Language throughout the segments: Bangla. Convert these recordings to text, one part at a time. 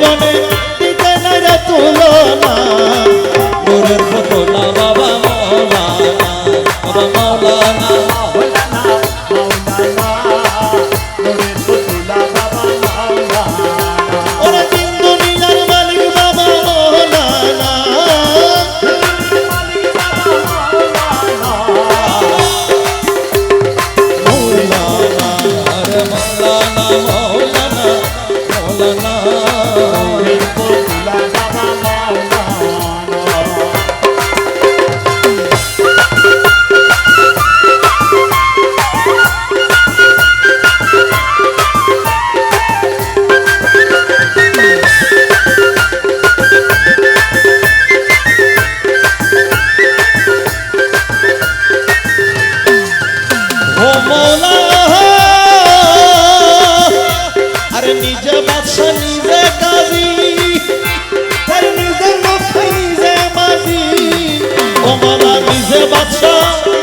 জীবনে দিতে নাই রে তুলনা। গোরের ফটো না বাবা মৌলানা বাবা মৌলানা যে বাদশাহ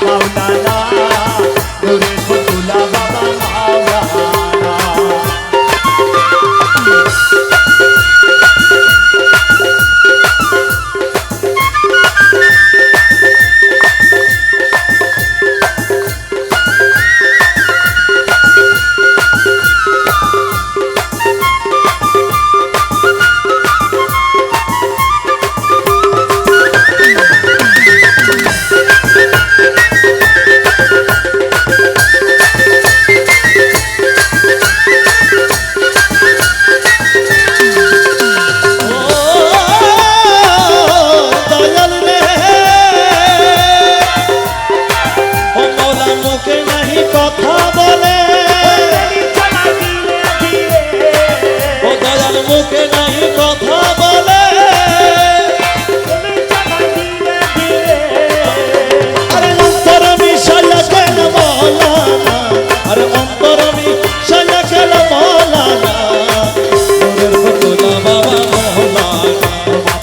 পাওনা।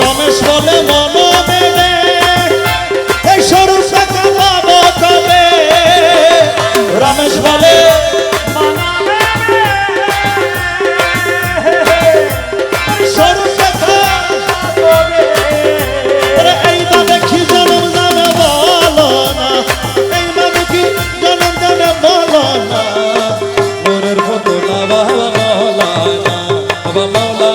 রমেশ বলে মন মেলে। এই সরু টাকা পাবো কবে? রমেশ বলে Baba Mola, Baba Mola,